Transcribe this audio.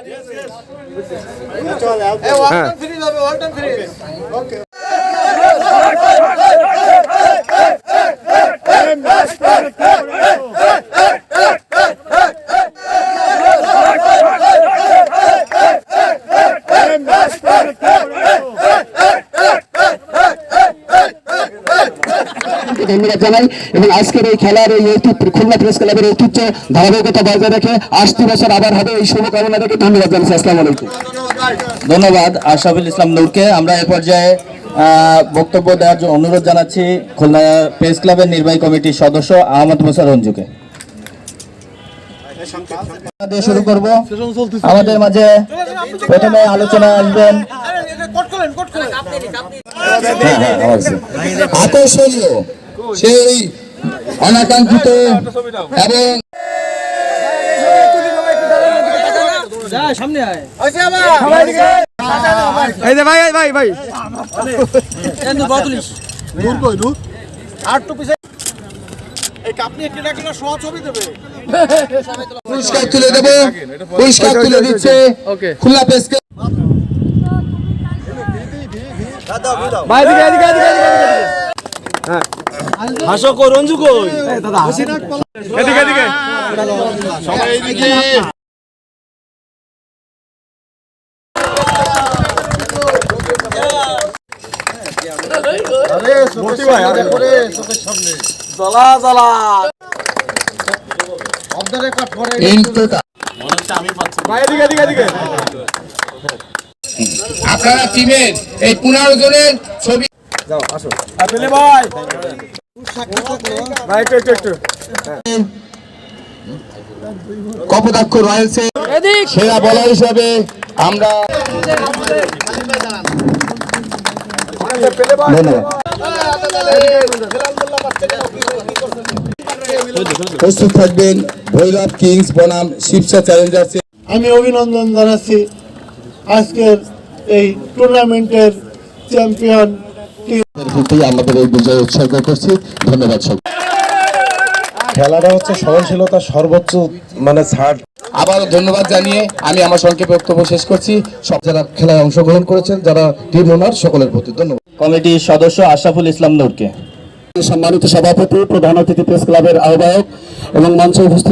yes Hey, ধন্যবাদ জানাই এবং আজকের এই খেলার এই ঐতিহ্য খুলনা প্রেস ক্লাবের ঐতিহ্য ধারাবাহিকতা বজায় রেখে আসতি বছর আবার হবে এই শুভকামনা রেখে ধন্যবাদ জানাচ্ছি। আসসালামু আলাইকুম। ধন্যবাদ আশরাফুল ইসলাম নূরকে। আমরা এ পর্যায়ে আহ, বক্তব্য দেওয়ার জন্য অনুরোধ জানাচ্ছি খুলনা প্রেস ক্লাবের নির্বাহী কমিটির সদস্য আহমদ মুসা রঞ্জুকে। শুরু করব। আমাদের মাঝে প্রথমে আলোচনা আসবেন। আকর্ষণীয় সেই অনাকাঙ্ক্ষিত এবং এই যে ভাই এই ভাই ভাই। পুরস্কার তুলে দেব। পুরস্কার তুলে দিচ্ছে খুলনা প্রেস ভাই এদিকে এদিকে এদিকে এদিকে হাসো কো রঞ্জু কই? এদিকে এদিকে। জ্বলা জ্বলা। কিন্তু ভাই এদিকে আপনারা টিমের এই পনেরো জনের ছবি ভাই। কপোতাক্ষ রয়্যালসের সেরা বলার হিসাবে আমরা প্রস্তুত থাকবেন ভৈরব কিংস বনাম শিবসা চ্যালেঞ্জার্স আমি অভিনন্দন জানাচ্ছি আজকের এই টুর্নামেন্টের চ্যাম্পিয়ন প্রতি আমাদের এই বিজয় উৎসর্গ করছি। ধন্যবাদ সব। খেলাটা হচ্ছে সহনশীলতার সর্বোচ্চ মানে ছাড়। আবারও ধন্যবাদ জানিয়ে আমি আমার সংক্ষেপে বক্তব্য শেষ করছি। সব যারা খেলায় অংশগ্রহণ করেছেন যারা টিম ওনার সকলের প্রতি ধন্যবাদ। কমিটির সদস্য আশরাফুল ইসলাম নূরকে। সম্মানিত সভাপতি প্রধান অতিথি প্রেস ক্লাবের আহ্বায়ক এবং মঞ্চে উপস্থিত